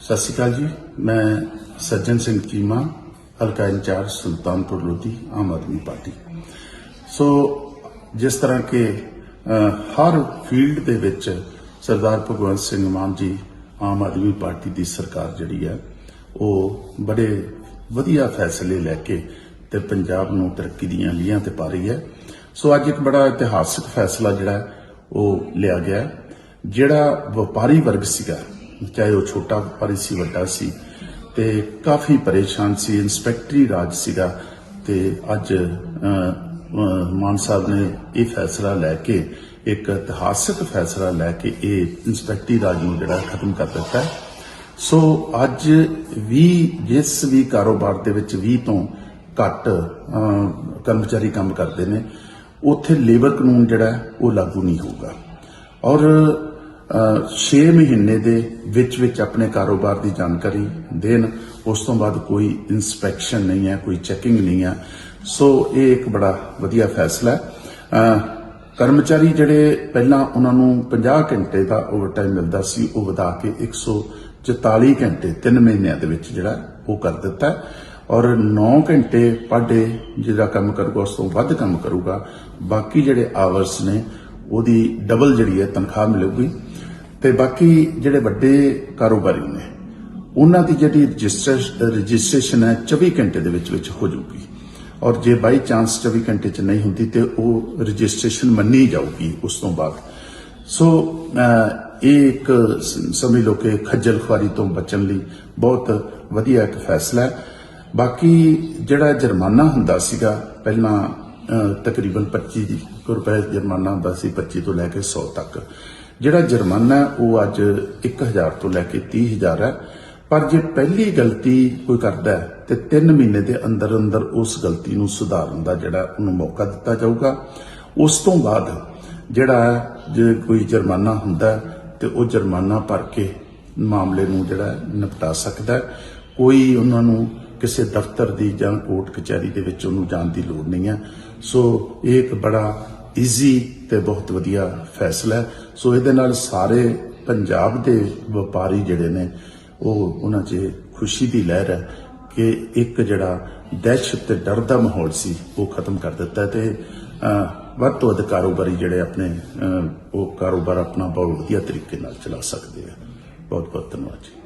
ਸਤਿ ਸ਼੍ਰੀ ਅਕਾਲ ਜੀ, ਮੈਂ ਸੱਜਣ ਸਿੰਘ ਚੀਮਾ, ਹਲਕਾ in charge Sultanpur Lodhi, Aam Aadmi party. So ਜਿਸ ਤਰ੍ਹਾਂ ਕਿ ਹਰ ਫੀਲਡ ਦੇ ਵਿੱਚ ਸਰਦਾਰ ਭਗਵੰਤ ਸਿੰਘ ਮਾਨ ਜੀ ਆਮ ਆਦਮੀ ਪਾਰਟੀ ਦੀ ਸਰਕਾਰ ਜਿਹੜੀ ਹੈ, ਉਹ ਬੜੇ ਵਧੀਆ ਫੈਸਲੇ ਲੈ ਕੇ ਤੇ ਪੰਜਾਬ ਨੂੰ ਤਰੱਕੀ ਦੀਆਂ ਲੀਹਾਂ ਤੇ ਪਾ ਰਹੀ ਹੈ। ਸੋ ਅੱਜ ਇੱਕ ਬੜਾ ਇਤਿਹਾਸਕ ਫੈਸਲਾ ਜਿਹੜਾ, ਉਹ ਲਿਆ ਗਿਆ, ਜਿਹੜਾ ਵਪਾਰੀ ਵਰਗ ਸੀਗਾ। ਚਾਹੇ ਉਹ ਛੋਟਾ ਵਪਾਰੀ ਸੀ, ਵੱਡਾ ਸੀ, ਤੇ ਕਾਫੀ ਪਰੇਸ਼ਾਨ ਸੀ ਇਨਸਪੈਕਟਰੀ ਰਾਜ ਸੀਗਾ ਤੇ ਅੱਜ ਮਾਨ ਸਾਹਿਬ ਨੇ ਇਹ ਫੈਸਲਾ ਲੈ ਕੇ, ਇੱਕ ਇਤਿਹਾਸਕ ਫੈਸਲਾ ਲੈ ਕੇ ਇਹ ਇਨਸਪੈਕਟਰੀ ਰਾਜ ਨੂੰ ਜਿਹੜਾ ਖਤਮ ਕਰ ਦਿੱਤਾ ਹੈ। ਸੋ ਅੱਜ ਵੀ, ਜਿਸ ਵੀ ਕਾਰੋਬਾਰ ਦੇ ਵਿੱਚ 20 ਤੋਂ ਘੱਟ ਕਰਮਚਾਰੀ ਕੰਮ ਕਰਦੇ ਨੇ, ਉੱਥੇ ਲੇਬਰ ਕਾਨੂੰਨ ਜਿਹੜਾ ਉਹ ਲਾਗੂ ਨਹੀਂ ਹੋਊਗਾ। ਔਰ 6 ਮਹੀਨੇ ਦੇ ਵਿੱਚ ਵਿੱਚ ਆਪਣੇ ਕਾਰੋਬਾਰ ਦੀ ਜਾਣਕਾਰੀ ਦੇਣ, ਉਸ ਤੋਂ ਬਾਅਦ ਕੋਈ ਇਨਸਪੈਕਸ਼ਨ ਨਹੀਂ ਹੈ, ਕੋਈ ਚੈਕਿੰਗ ਨਹੀਂ ਹੈ। ਸੋ ਇਹ ਇੱਕ ਬੜਾ ਵਧੀਆ ਫੈਸਲਾ ਹੈ। ਕਰਮਚਾਰੀ ਜਿਹੜੇ ਪਹਿਲਾਂ ਉਹਨਾਂ ਨੂੰ 50 ਘੰਟੇ ਦਾ ਓਵਰਟਾਈਮ ਮਿਲਦਾ ਸੀ, ਉਹ ਵਧਾ ਕੇ 144 ਘੰਟੇ 3 ਮਹੀਨਿਆਂ ਦੇ ਵਿੱਚ ਜਿਹੜਾ ਉਹ ਕਰ ਦਿੱਤਾ ਔਰ 9 ਘੰਟੇ ਪਰ ਜਿਹੜਾ ਕੰਮ ਕਰੂਗਾ, ਉਸ ਤੋਂ ਵੱਧ ਕੰਮ ਕਰੂਗਾ। ਬਾਕੀ ਜਿਹੜੇ ਆਵਰਸ ਨੇ, ਉਹਦੀ ਡਬਲ ਜਿਹੜੀ ਹੈ ਤਨਖਾਹ ਮਿਲੂਗੀ। ਤੇ ਬਾਕੀ ਜਿਹੜੇ ਵੱਡੇ ਕਾਰੋਬਾਰੀ ਨੇ, ਉਹਨਾਂ ਦੀ ਜਿਹੜੀ ਰਜਿਸਟ੍ਰੇਸ਼ਨ ਹੈ 24 ਘੰਟੇ ਦੇ ਵਿੱਚ ਵਿੱਚ ਹੋ ਜਾਊਗੀ। ਔਰ ਜੇ ਬਾਈ ਚਾਂਸ 24 ਘੰਟੇ ਚ ਨਹੀਂ ਹੁੰਦੀ ਤੇ ਉਹ ਰਜਿਸਟ੍ਰੇਸ਼ਨ ਮੰਨੀ ਜਾਊਗੀ ਉਸ ਤੋਂ ਬਾਅਦ। ਸੋ ਇਹ ਇੱਕ ਸਮਝ ਲਓ ਕਿ ਖੱਜਲ ਖੁਆਰੀ ਤੋਂ ਬਚਣ ਲਈ ਬਹੁਤ ਵਧੀਆ ਇੱਕ ਫੈਸਲਾ ਹੈ। ਬਾਕੀ ਜਿਹੜਾ ਜੁਰਮਾਨਾ ਹੁੰਦਾ ਸੀਗਾ, ਪਹਿਲਾਂ ਤਕਰੀਬਨ 25 ਰੁਪਏ ਜੁਰਮਾਨਾ ਹੁੰਦਾ ਸੀ 25 ਤੋਂ ਲੈ ਕੇ 100 ਤੱਕ। ਜਿਹੜਾ ਜੁਰਮਾਨਾ ਉਹ ਅੱਜ 1000 ਤੋਂ ਲੈ ਕੇ 30000 ਹੈ। ਪਰ ਜੇ ਪਹਿਲੀ ਗਲਤੀ ਕੋਈ ਕਰਦਾ ਹੈ ਤੇ 3 ਮਹੀਨੇ ਦੇ ਅੰਦਰ ਅੰਦਰ ਉਸ ਗਲਤੀ ਨੂੰ ਸੁਧਾਰਨ ਦਾ ਜਿਹੜਾ ਉਹਨੂੰ ਮੌਕਾ ਦਿੱਤਾ ਜਾਊਗਾ। ਉਸ ਤੋਂ ਬਾਅਦ ਜਿਹੜਾ ਜੇ ਕੋਈ ਜੁਰਮਾਨਾ ਹੁੰਦਾ ਹੈ, ਤੇ ਉਹ ਜੁਰਮਾਨਾ ਭਰ ਕੇ ਮਾਮਲੇ ਨੂੰ ਜਿਹੜਾ ਨਿਪਟਾ ਸਕਦਾ ਕੋਈ ਉਹਨਾਂ ਨੂੰ ਕਿਸੇ ਦਫ਼ਤਰ ਦੀ ਜਾਂ ਕੋਰਟ ਕਚਹਿਰੀ ਦੇ ਵਿੱਚ ਉਹਨੂੰ ਜਾਣ ਦੀ ਲੋੜ ਨਹੀਂ ਹੈ। ਸੋ ਇਹ ਇੱਕ ਬੜਾ ਈਜ਼ੀ ਤੇ ਬਹੁਤ ਵਧੀਆ ਫੈਸਲਾ ਸੋ ਇਹਦੇ ਨਾਲ ਸਾਰੇ ਪੰਜਾਬ ਦੇ ਵਪਾਰੀ ਜਿਹੜੇ ਨੇ, ਉਹ ਉਹਨਾਂ 'ਚ ਖੁਸ਼ੀ ਦੀ ਲਹਿਰ ਹੈ ਕਿ ਇੱਕ ਜਿਹੜਾ ਦਹਿਸ਼ਤ ਤੇ ਡਰ ਦਾ ਮਾਹੌਲ ਸੀ, ਉਹ ਖਤਮ ਕਰ ਦਿੱਤਾ ਹੈ ਤੇ ਵੱਧ ਤੋਂ ਵੱਧ ਕਾਰੋਬਾਰੀ ਜਿਹੜੇ ਆਪਣੇ ਉਹ ਕਾਰੋਬਾਰ ਆਪਣਾ ਬਹੁਤ ਵਧੀਆ ਤਰੀਕੇ ਨਾਲ ਚਲਾ ਸਕਦੇ ਆ। ਬਹੁਤ ਬਹੁਤ ਧੰਨਵਾਦ ਜੀ।